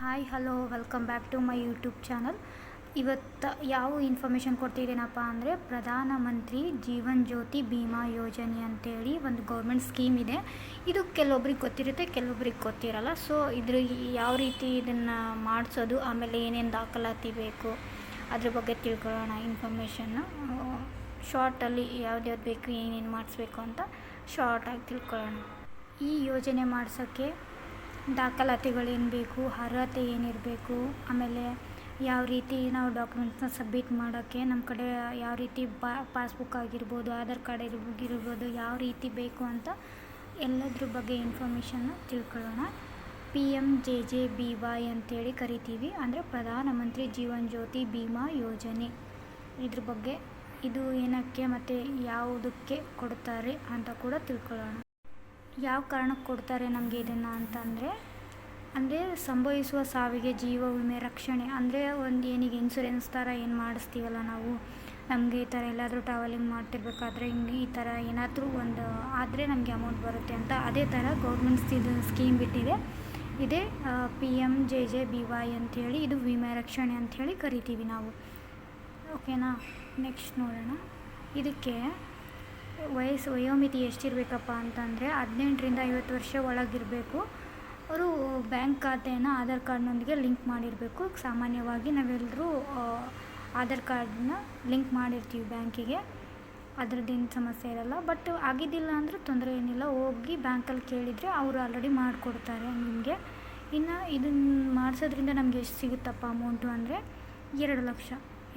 Hi hello welcome back to my YouTube channel ಇವತ್ತು ಯಾವ information ಕೊಡ್ತಿದ್ದೀನಪ್ಪ ಅಂದರೆ ಪ್ರಧಾನಮಂತ್ರಿ ಜೀವನ್ ಜ್ಯೋತಿ ಬಿಮಾ ಯೋಜನೆ ಅಂತೇಳಿ ಒಂದು ಗೌರ್ಮೆಂಟ್ ಸ್ಕೀಮ್ ಇದೆ. ಇದು ಕೆಲವೊಬ್ರಿಗೆ ಗೊತ್ತಿರುತ್ತೆ, ಕೆಲವೊಬ್ರಿಗೆ ಗೊತ್ತಿರಲ್ಲ. ಸೊ ಇದ್ರ ಯಾವ ರೀತಿ ಇದನ್ನು ಮಾಡಿಸೋದು, ಆಮೇಲೆ ಏನೇನು ದಾಖಲಾತಿ ಬೇಕು, ಅದ್ರ ಬಗ್ಗೆ ತಿಳ್ಕೊಳ್ಳೋಣ ಇನ್ಫಾರ್ಮೇಷನ್ನು ಶಾರ್ಟಲ್ಲಿ ಯಾವ್ದ್ಯಾವ್ದು ಬೇಕು, ಏನೇನು ಮಾಡಿಸ್ಬೇಕು ಅಂತ ಶಾರ್ಟಾಗಿ ತಿಳ್ಕೊಳ್ಳೋಣ. ಈ ಯೋಜನೆ ಮಾಡ್ಸೋಕ್ಕೆ ದಾಖಲಾತಿಗಳೇನು ಬೇಕು, ಅರ್ಹತೆ ಏನಿರಬೇಕು, ಆಮೇಲೆ ಯಾವ ರೀತಿ ನಾವು ಡಾಕ್ಯುಮೆಂಟ್ಸ್ನ ಸಬ್ಮಿಟ್ ಮಾಡೋಕ್ಕೆ ನಮ್ಮ ಕಡೆ ಯಾವ ರೀತಿ ಪಾಸ್ಬುಕ್ ಆಗಿರ್ಬೋದು, ಆಧಾರ್ ಕಾರ್ಡ್ ಇರ್ಬೋದು, ಯಾವ ರೀತಿ ಬೇಕು ಅಂತ ಎಲ್ಲದ್ರ ಬಗ್ಗೆ ಇನ್ಫಾರ್ಮೇಷನ್ನ ತಿಳ್ಕೊಳ್ಳೋಣ. P M J J B Y ಅಂತೇಳಿ ಕರಿತೀವಿ. ಅಂದರೆ ಪ್ರಧಾನಮಂತ್ರಿ ಜೀವನ್ ಜ್ಯೋತಿ ಬಿಮಾ ಯೋಜನೆ. ಇದ್ರ ಬಗ್ಗೆ ಇದು ಏನಕ್ಕೆ ಮತ್ತು ಯಾವುದಕ್ಕೆ ಕೊಡ್ತಾರೆ ಅಂತ ಕೂಡ ತಿಳ್ಕೊಳ್ಳೋಣ. ಯಾವ ಕಾರಣಕ್ಕೆ ಕೊಡ್ತಾರೆ ನಮಗೆ ಇದನ್ನು ಅಂತಂದರೆ, ಅಂದರೆ ಸಂಭವಿಸುವ ಸಾವಿಗೆ ಜೀವ ವಿಮೆ ರಕ್ಷಣೆ, ಅಂದರೆ ಒಂದು ಏನಿಗೆ ಇನ್ಸೂರೆನ್ಸ್ ಥರ ಏನು ಮಾಡಿಸ್ತೀವಲ್ಲ ನಾವು, ನಮಗೆ ಈ ಥರ ಎಲ್ಲಾದರೂ ಟ್ರಾವೆಲಿಂಗ್ ಮಾಡ್ತಿರ್ಬೇಕಾದ್ರೆ ಹಿಂಗೆ ಈ ಥರ ಏನಾದರೂ ಒಂದು, ಆದರೆ ನಮಗೆ ಅಮೌಂಟ್ ಬರುತ್ತೆ ಅಂತ ಅದೇ ಥರ ಗೌರ್ಮೆಂಟ್ಸ್ ಇದು ಸ್ಕೀಮ್ ಬಿಟ್ಟಿದೆ. ಇದೇ P M J J B Y ಅಂಥೇಳಿ ಇದು ವಿಮೆ ರಕ್ಷಣೆ ಅಂಥೇಳಿ ಕರಿತೀವಿ ನಾವು. ಓಕೆನಾ ನೆಕ್ಸ್ಟ್ ನೋಡೋಣ. ಇದಕ್ಕೆ ವಯಸ್ಸು, ವಯೋಮಿತಿ ಎಷ್ಟಿರಬೇಕಪ್ಪ ಅಂತಂದರೆ ಹದಿನೆಂಟರಿಂದ ಐವತ್ತು ವರ್ಷ ಒಳಗಿರಬೇಕು. ಅವರು ಬ್ಯಾಂಕ್ ಖಾತೆಯನ್ನು ಆಧಾರ್ ಕಾರ್ಡ್ನೊಂದಿಗೆ ಲಿಂಕ್ ಮಾಡಿರಬೇಕು. ಸಾಮಾನ್ಯವಾಗಿ ನಾವೆಲ್ಲರೂ ಆಧಾರ್ ಕಾರ್ಡನ್ನ ಲಿಂಕ್ ಮಾಡಿರ್ತೀವಿ ಬ್ಯಾಂಕಿಗೆ. ಅದ್ರದ್ದೇನು ಸಮಸ್ಯೆ ಇರಲ್ಲ. ಬಟ್ ಆಗಿದ್ದಿಲ್ಲ ಅಂದರೆ ತೊಂದರೆ ಏನಿಲ್ಲ. ಹೋಗಿ ಬ್ಯಾಂಕಲ್ಲಿ ಕೇಳಿದರೆ ಅವರು ಆಲ್ರೆಡಿ ಮಾಡಿಕೊಡ್ತಾರೆ ನಿಮಗೆ. ಇನ್ನು ಇದನ್ನು ಮಾಡಿಸೋದ್ರಿಂದ ನಮಗೆ ಎಷ್ಟು ಸಿಗುತ್ತಪ್ಪ ಅಮೌಂಟು ಅಂದರೆ ಎರಡು ಲಕ್ಷ.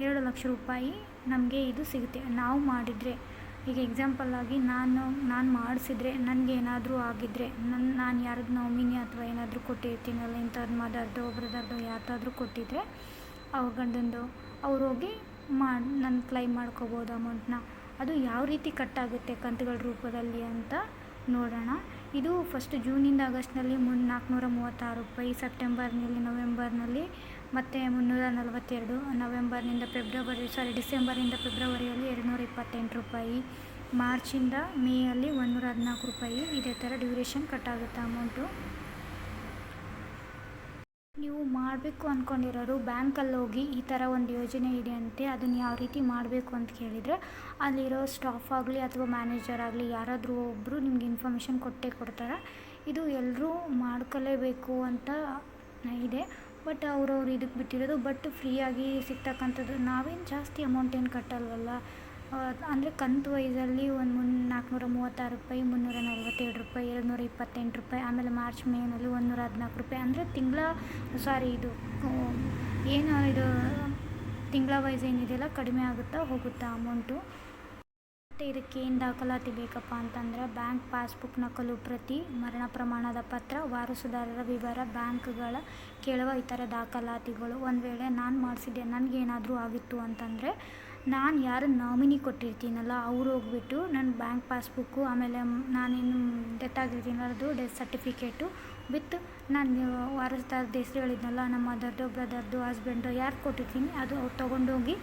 ಎರಡು ಲಕ್ಷ ರೂಪಾಯಿ ನಮಗೆ ಇದು ಸಿಗುತ್ತೆ. ನಾವು ಮಾಡಿದರೆ. ಈಗ ಎಕ್ಸಾಂಪಲ್ಲಾಗಿ ನಾನು ನಾನು ಮಾಡಿಸಿದ್ರೆ ನನಗೇನಾದರೂ ಆಗಿದ್ದರೆ ನನ್ನ ನಾನು ಯಾರದ್ದು ನಾಮಿನಿ ಅಥವಾ ಏನಾದರೂ ಕೊಟ್ಟಿರ್ತೀನಲ್ಲ ಇಂಥದ್ದು ಮದರ್ದೋ ಬ್ರದರ್ದೋ ಯಾರ್ದಾದ್ರೂ ಕೊಟ್ಟಿದ್ದರೆ ಅವ್ರ ಗಂಡಂದು ಅವ್ರು ಹೋಗಿ ಮಾಡಿ ನನ್ನ ಕ್ಲೈಮ್ ಮಾಡ್ಕೋಬೋದು ಅಮೌಂಟ್ನ ಅದು ಯಾವ ರೀತಿ ಕಟ್ಟಾಗುತ್ತೆ ಕಂತುಗಳ ರೂಪದಲ್ಲಿ ಅಂತ ನೋಡೋಣ. ಇದು ಫಸ್ಟ್ ಜೂನಿಂದ ಆಗಸ್ಟ್ನಲ್ಲಿ ಮುನ್ ನಾಲ್ಕುನೂರ ಮೂವತ್ತಾರು ರೂಪಾಯಿ, ಸೆಪ್ಟೆಂಬರ್ನಲ್ಲಿ ನವೆಂಬರ್ನಲ್ಲಿ, ಮತ್ತು ಮುನ್ನೂರ ನಲವತ್ತೆರಡು ನವೆಂಬರ್ನಿಂದ ಫೆಬ್ರವರಿ ಸಾರಿ ಡಿಸೆಂಬರಿಂದ ಫೆಬ್ರವರಿಯಲ್ಲಿ ಎರಡುನೂರ ಇಪ್ಪತ್ತೆಂಟು ರೂಪಾಯಿ. ಮಾರ್ಚಿಂದ ಮೇಯಲ್ಲಿ ಒಂದುನೂರ ಹದಿನಾಲ್ಕು ರೂಪಾಯಿ. ಇದೇ ಥರ ಡ್ಯೂರೇಷನ್ ಕಟ್ಟಾಗುತ್ತೆ ಅಮೌಂಟು ನೀವು ಮಾಡಬೇಕು ಅಂದ್ಕೊಂಡಿರೋರು ಬ್ಯಾಂಕಲ್ಲಿ ಹೋಗಿ ಈ ಥರ ಒಂದು ಯೋಜನೆ ಇದೆ ಅಂತೆ, ಅದನ್ನು ಯಾವ ರೀತಿ ಮಾಡಬೇಕು ಅಂತ ಕೇಳಿದರೆ, ಅಲ್ಲಿರೋ ಸ್ಟಾಫ್ ಆಗಲಿ ಅಥವಾ ಮ್ಯಾನೇಜರ್ ಆಗಲಿ ಯಾರಾದರೂ ಒಬ್ಬರು ನಿಮ್ಗೆ ಇನ್ಫಾರ್ಮೇಷನ್ ಕೊಟ್ಟೇ ಕೊಡ್ತಾರೆ. ಇದು ಎಲ್ಲರೂ ಮಾಡ್ಕೊಲೇಬೇಕು ಅಂತ ಇದೆ. ಬಟ್ ಅವ್ರವ್ರು ಇದಕ್ಕೆ ಬಿಟ್ಟಿರೋದು, ಬಟ್ ಫ್ರೀಯಾಗಿ ಸಿಗ್ತಕ್ಕಂಥದ್ದು ನಾವೇನು ಜಾಸ್ತಿ ಅಮೌಂಟ್ ಏನು ಕಟ್ಟಲ್ವಲ್ಲ. ಅಂದರೆ ಕಂತು ವೈಸಲ್ಲಿ ಒಂದು ಮುನ್ ನಾಲ್ಕುನೂರ ಮೂವತ್ತಾರು ರೂಪಾಯಿ, ಮುನ್ನೂರ ನಲ್ವತ್ತೆರಡು ರೂಪಾಯಿ, ಎರಡುನೂರ ಇಪ್ಪತ್ತೆಂಟು ರೂಪಾಯಿ, ಆಮೇಲೆ ಮಾರ್ಚ್ ಮೇನಲ್ಲಿ ಒಂದುನೂರ ಹದಿನಾಲ್ಕು ರೂಪಾಯಿ. ಅಂದರೆ ತಿಂಗಳ, ಸಾರಿ ಇದು ಏನು ಇದು, ತಿಂಗಳ ವೈಸ್ ಏನಿದೆಯಲ್ಲ ಕಡಿಮೆ ಆಗುತ್ತಾ ಹೋಗುತ್ತಾ ಅಮೌಂಟು? ಮತ್ತು ಇದಕ್ಕೆ ಏನು ದಾಖಲಾತಿ ಬೇಕಪ್ಪ ಅಂತಂದರೆ ಬ್ಯಾಂಕ್ ಪಾಸ್ಬುಕ್ ನಕಲು ಪ್ರತಿ ಮರಣ ಪ್ರಮಾಣದ ಪತ್ರ, ವಾರಸುದಾರರ ವಿವರ, ಬ್ಯಾಂಕ್ಗಳ ಕೇಳುವ ಇತರ ದಾಖಲಾತಿಗಳು. ಒಂದು ವೇಳೆ ನಾನು ಮಾಡಿಸಿದ್ದೆ, ನನಗೇನಾದರೂ ಆಗಿತ್ತು ಅಂತಂದರೆ ನಾನು ಯಾರು ನಾಮಿನಿ ಕೊಟ್ಟಿರ್ತೀನಲ್ಲ, ಅವ್ರು ಹೋಗ್ಬಿಟ್ಟು ನನ್ನ ಬ್ಯಾಂಕ್ ಪಾಸ್ಬುಕ್ಕು, ಆಮೇಲೆ ನಾನೇನು ಡೆತ್ ಆಗಿರ್ತೀನಲ್ಲ ಅದು ಡೆತ್ ಸರ್ಟಿಫಿಕೇಟು ವಿತ್ ನಾನು ವಾರಸ್ದಾರ್ದು ಹೆಸ್ರು ಹೇಳಿದ್ನಲ್ಲ, ನಮ್ಮ ಮದರ್ದು, ಬ್ರದರ್ದು ಹಸ್ಬೆಂಡು ಯಾರು ಕೊಟ್ಟಿರ್ತೀನಿ ಅದು ಅವ್ರು ತೊಗೊಂಡೋಗಿ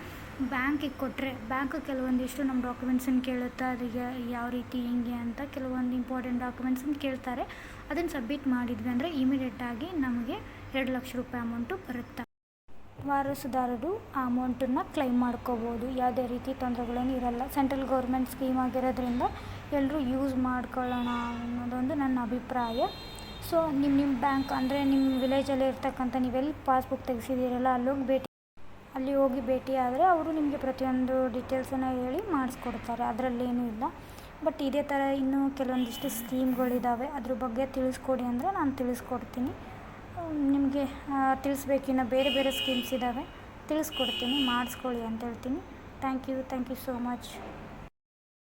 ಬ್ಯಾಂಕಿಗೆ ಕೊಟ್ಟರೆ ಬ್ಯಾಂಕ್ ಕೆಲವೊಂದಿಷ್ಟು ನಮ್ಮ ಡಾಕ್ಯುಮೆಂಟ್ಸನ್ನು ಕೇಳುತ್ತೆ, ಅದು ಯಾವ ರೀತಿ, ಹೆಂಗೆ ಅಂತ ಕೆಲವೊಂದು ಇಂಪಾರ್ಟೆಂಟ್ ಡಾಕ್ಯುಮೆಂಟ್ಸನ್ನು ಕೇಳ್ತಾರೆ. ಅದನ್ನು ಸಬ್ಮಿಟ್ ಮಾಡಿದ್ವಿ ಅಂದರೆ ಇಮಿಡಿಯೇಟಾಗಿ ನಮಗೆ ಎರಡು ಲಕ್ಷ ರೂಪಾಯಿ ಅಮೌಂಟು ಬರುತ್ತೆ. ವಾರಸುದಾರರು ಆ ಅಮೌಂಟನ್ನು ಕ್ಲೈಮ್ ಮಾಡ್ಕೋಬೋದು. ಯಾವುದೇ ರೀತಿ ತೊಂದರೆಗಳೇನು ಇರಲ್ಲ. ಸೆಂಟ್ರಲ್ ಗೌರ್ಮೆಂಟ್ ಸ್ಕೀಮ್ ಆಗಿರೋದ್ರಿಂದ ಎಲ್ಲರೂ ಯೂಸ್ ಮಾಡ್ಕೊಳ್ಳೋಣ ಅನ್ನೋದೊಂದು ನನ್ನ ಅಭಿಪ್ರಾಯ. ಸೊ ನಿಮ್ಮ ನಿಮ್ಮ ಬ್ಯಾಂಕ್ ಅಂದರೆ ನಿಮ್ಮ ವಿಲೇಜಲ್ಲಿ ಇರ್ತಕ್ಕಂಥ ನೀವೆಲ್ಲಿ ಪಾಸ್ಬುಕ್ ತೆಗೆಸಿದ್ದೀರಲ್ಲ ಅಲ್ಲೋಗಿ ಭೇಟಿ, ಅಲ್ಲಿ ಹೋಗಿ ಭೇಟಿ ಆದರೆ ಅವರು ನಿಮಗೆ ಪ್ರತಿಯೊಂದು ಡೀಟೇಲ್ಸನ್ನು ಹೇಳಿ ಮಾಡಿಸ್ಕೊಡ್ತಾರೆ. ಅದರಲ್ಲೇನೂ ಇಲ್ಲ. ಬಟ್ ಇದೇ ಥರ ಇನ್ನೂ ಕೆಲವೊಂದಿಷ್ಟು ಸ್ಕೀಮ್ಗಳಿದ್ದಾವೆ ಅದ್ರ ಬಗ್ಗೆ ತಿಳಿಸ್ಕೊಡಿ ಅಂದರೆ ನಾನು ತಿಳಿಸ್ಕೊಡ್ತೀನಿ. ನಿಮಗೆ ತಿಳಿಸ್ಬೇಕಿನ್ನ ಬೇರೆ ಬೇರೆ ಸ್ಕೀಮ್ಸ್ ಇದ್ದಾವೆ. ತಿಳಿಸ್ಕೊಡ್ತೀನಿ, ಮಾಡಿಸ್ಕೊಳ್ಳಿ ಅಂತ ಹೇಳ್ತೀನಿ. Thank you thank you so much